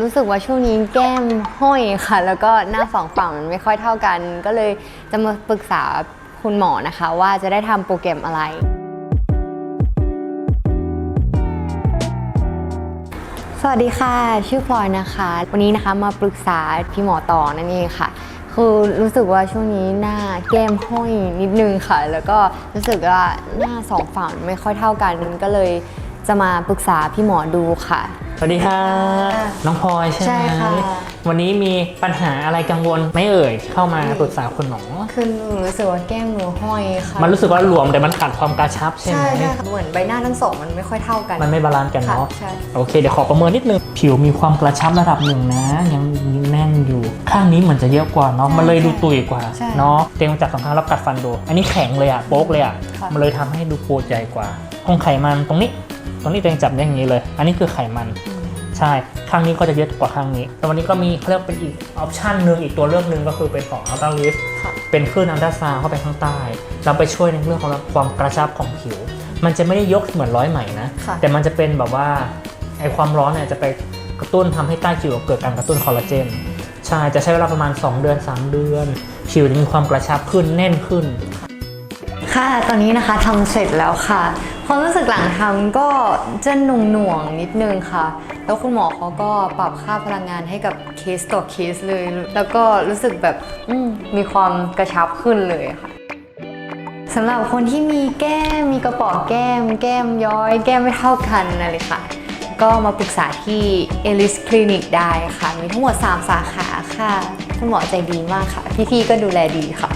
รู้สึกว่าช่วงนี้แก้มห้อยค่ะ แล้วก็หน้าสองฝั่งมันไม่ค่อยเท่ากัน ก็เลยจะมาปรึกษาคุณหมอนะคะ ว่าจะได้ทำโปรแกรมอะไร สวัสดีค่ะ ชื่อพลอยนะคะ วันนี้นะคะมาปรึกษาพี่หมอต่อนั่นเองค่ะ คือรู้สึกว่าช่วงนี้หน้าแก้มห้อยนิดนึงค่ะ แล้วก็รู้สึกว่าหน้าสองฝั่งไม่ค่อยเท่ากันก็เลยจะมาปรึกษาพี่หมอดูค่ะ สวัสดีค่ะ น้องพลอยใช่ไหมใช่ค่ะ วันนี้มีปัญหาอะไรกังวลไหม่เอ่ย เข้ามาปรึกษาคุณหมอคือหนูรู้สึกว่าแก้มหนูห้อยค่ะมันรู้สึกว่าหลวมแต่มันขาดความกระชับใช่ไหมใช่ใช่ค่ะเหมือนใบหน้าทั้งสองมันไม่ค่อยเท่ากันมันไม่บาลานซ์กันเนาะค่ะใช่โอเค เดี๋ยวขอประเมินนิดนึง ผิวมีความกระชับระดับหนึ่งนะ ยังแน่นอยู่ ข้างนี้เหมือนจะเยอะกว่าเนาะ มันเลยดูตุยกว่าใช่เนาะเตียงจากสองข้างแล้วกัดฟันดู อันนี้แข็งเลยอะโป๊กเลยอะค่ะ มันเลยทำให้ดูโปรใหญ่กว่าตรงไขมันตรงนี้ ตรงนี้เตียงจับได้อย่างนี้เลย อันนี้คือไขมัน ใช่ข้างนี้ก็จะเยอะกว่าข้างนี้ แต่วันนี้ก็มีเขาเรียกเป็นอีกออปชันหนึ่งอีกตัวเลือกหนึ่งก็คือเป็นของ Ultra Lift ค่ะเป็นคลื่นอัลตราซาวด์เข้าไปข้างใต้ เราไปช่วยในเรื่องของความกระชับของผิว มันจะไม่ได้ยกเหมือนร้อยไหมนะค่ะแต่มันจะเป็นแบบว่าไอความร้อนเนี่ยจะไปกระตุ้นทำให้ใต้ผิวเกิดการกระตุ้นคอลลาเจนใช่จะใช้เวลาประมาณ 2 เดือน 3 เดือน ผิวจะมีความกระชับขึ้นแน่นขึ้น ค่ะตอนนี้นะคะทำเสร็จแล้วค่ะ ความรู้สึกหลังทำก็จะหน่วงหน่วงนิดนึงค่ะ แล้วคุณหมอเขาก็ปรับค่าพลังงานให้กับเคสต่อเคสเลย แล้วก็รู้สึกแบบมมีความกระชับขึ้นเลยค่ะสำหรับคนที่มีแก้ม มีกระป๋องแก้ม แก้มย้อย แก้มไม่เท่ากันอะไรค่ะ ก็มาปรึกษาที่ Elis Clinic ได้ค่ะ มีทั้งหมด 3 สาขาค่ะ คุณหมอใจดีมากค่ะ พี่ๆก็ดูแลดีค่ะ